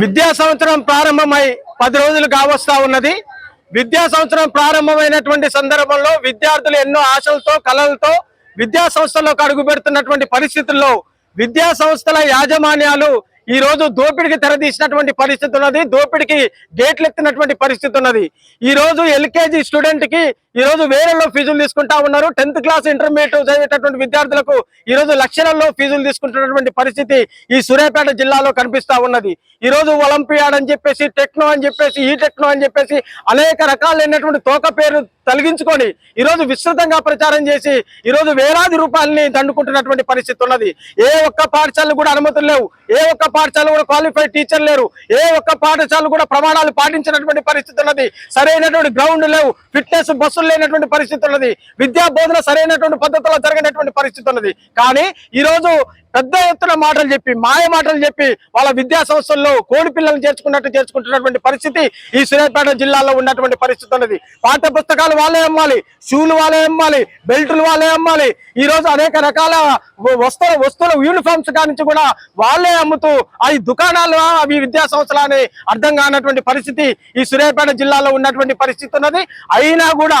విద్యా సంవత్సరం ప్రారంభమై పది రోజులు కావస్తా ఉన్నది. విద్యా సంవత్సరం ప్రారంభమైనటువంటి సందర్భంలో విద్యార్థులు ఎన్నో ఆశలతో కలలతో విద్యా సంస్థల్లోకి అడుగు పెడుతున్నటువంటి పరిస్థితుల్లో విద్యా సంస్థల యాజమాన్యాలు ఈ రోజు దోపిడికి తెరదీసినటువంటి పరిస్థితి ఉన్నది. దోపిడికి గేట్లు ఎత్తినటువంటి పరిస్థితి ఉన్నది. ఈ రోజు ఎల్కేజీ స్టూడెంట్కి ఈ రోజు వేలల్లో ఫీజులు తీసుకుంటా ఉన్నారు. టెన్త్ క్లాస్ ఇంటర్మీడియట్ చదివేటటువంటి విద్యార్థులకు ఈ రోజు లక్షలలో ఫీజులు తీసుకుంటున్నటువంటి పరిస్థితి ఈ సూర్యాపేట జిల్లాలో కనిపిస్తా ఉన్నది. ఈ రోజు ఒలింపియాడ్ అని చెప్పేసి టెక్నో అని చెప్పేసి ఈ టెక్నో అని చెప్పేసి అనేక రకాలైనటువంటి తోక పేరు తొలగించుకొని ఈ రోజు విస్తృతంగా ప్రచారం చేసి ఈ రోజు వేలాది రూపాయలని దండుకుంటున్నటువంటి పరిస్థితి ఉన్నది. ఏ ఒక్క పాఠశాలలు కూడా అనుమతులు లేవు. ఏ ఒక్క పాఠశాల కూడా క్వాలిఫైడ్ టీచర్ లేరు. ఏ ఒక్క పాఠశాల కూడా ప్రమాణాలు పాటించినటువంటి పరిస్థితి ఉన్నది. సరైనటువంటి గ్రౌండ్ లేవు. ఫిట్నెస్ బస్సు బస్సులు లేనటువంటి పరిస్థితి ఉన్నది. విద్యా బోధన సరైనటువంటి పద్ధతిలో జరిగినటువంటి పరిస్థితి ఉన్నది. కానీ ఈరోజు పెద్ద ఎత్తున మాటలు చెప్పి మాయ మాటలు చెప్పి వాళ్ళ విద్యా సంస్థల్లో కోడి పిల్లలు చేర్చుకున్నట్టు చేర్చుకుంటున్నటువంటి పరిస్థితి ఈ సూర్యాపేట జిల్లాలో ఉన్నటువంటి పరిస్థితి ఉన్నది. పాఠ్య పుస్తకాలు వాళ్ళే అమ్మాలి షూలు వాళ్ళే అమ్మాలి బెల్టులు వాళ్ళే అమ్మాలి. ఈ రోజు అనేక రకాల వస్తువుల వస్తువుల యూనిఫామ్స్ కానించి కూడా వాళ్ళే అమ్ముతూ అవి దుకాణాలు అవి విద్యా సంస్థలు అని అర్థం కానటువంటి పరిస్థితి ఈ సూర్యాపేట జిల్లాలో ఉన్నటువంటి పరిస్థితి ఉన్నది. అయినా కూడా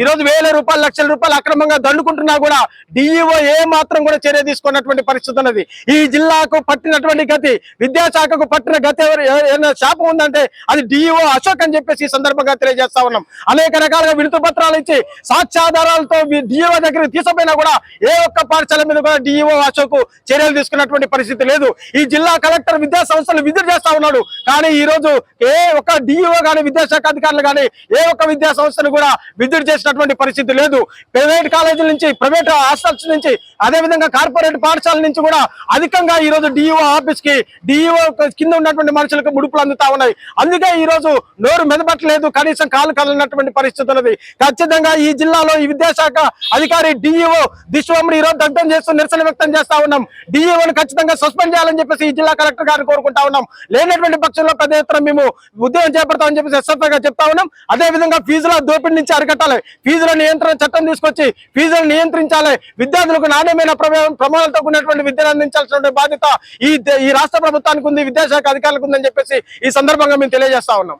ఈ రోజు వేల రూపాయలు లక్షల రూపాయలు అక్రమంగా దండుకుంటున్నా కూడా డిఈఓ ఏ మాత్రం కూడా చర్య తీసుకున్నటువంటి పరిస్థితి ఉన్నది. ఈ జిల్లాకు పట్టినటువంటి గతి విద్యాశాఖకు పట్టిన గతి ఏదైనా శాపం ఉందంటే అది డిఈఓ అశోక్ అని చెప్పేసి ఈ సందర్భంగా తెలియజేస్తా ఉన్నాం. అనేక రకాలుగా విడుతు పత్రాలు ఇచ్చి సాక్ష్యాధారాలతో డిఈఓ దగ్గరికి తీసుకుపోయినా కూడా ఏ ఒక్క పాఠశాల మీద కూడా డిఈఓ అశోక్ చర్యలు తీసుకున్నటువంటి పరిస్థితి లేదు. ఈ జిల్లా కలెక్టర్ విద్యా సంస్థలు విధులు చేస్తా ఉన్నాడు. కానీ ఈ రోజు ఏ ఒక్క డిఈఓ గాని విద్యాశాఖ అధికారులు గాని ఏ ఒక్క విద్యా సంస్థను కూడా విధులు చేసినటువంటి పరిస్థితి లేదు. ప్రైవేట్ కాలేజీల నుంచి ప్రైవేట్ హాస్టల్స్ నుంచి అదే విధంగా కార్పొరేట్ పాఠశాల నుంచి కూడా అధికంగా ఈ రోజు డిఈఓ ఆఫీస్కి డిఈఓ కింద ఉన్నటువంటి మనుషులకు ముడుపులు అందుతా ఉన్నాయి. అందుకే ఈ రోజు నోరు మెదపట్లేదు కనీసం కాలు కలనటువంటి పరిస్థితి ఉన్నది. ఖచ్చితంగా ఈ జిల్లాలో ఈ విద్యాశాఖ అధికారి డిఈఓ దిశ్వమ్ని ఈ రోజు దగ్ధం చేస్తూ నిరసన వ్యక్తం చేస్తా ఉన్నాం. డిఈఓను ఖచ్చితంగా సస్పెండ్ చేయాలని చెప్పేసి ఈ జిల్లా కలెక్టర్ గారిని కోరుకుంటా ఉన్నాం. లేనటువంటి పక్షంలో పెద్ద ఎత్తున మేము ఉద్యోగం చేపడతామని చెప్పేసి ఎస్ఎఫ్ఐగా చెప్తా ఉన్నాం. అదే విధంగా ఫీజుల దోపిడీ నుంచి అరికట్టాలి. ఫీజుల నియంత్రణ చట్టం తీసుకొచ్చి ఫీజులను నియంత్రించాలి. విద్యార్థులకు నాణ్యమైన ప్రమాణాలతో కూడినటువంటి విద్యను అందించాల్సిన బాధ్యత ఈ ఈ రాష్ట్ర ప్రభుత్వానికి ఉంది విద్యాశాఖ అధికారులకు ఉందని చెప్పేసి ఈ సందర్భంగా మేము తెలియజేస్తా ఉన్నాం.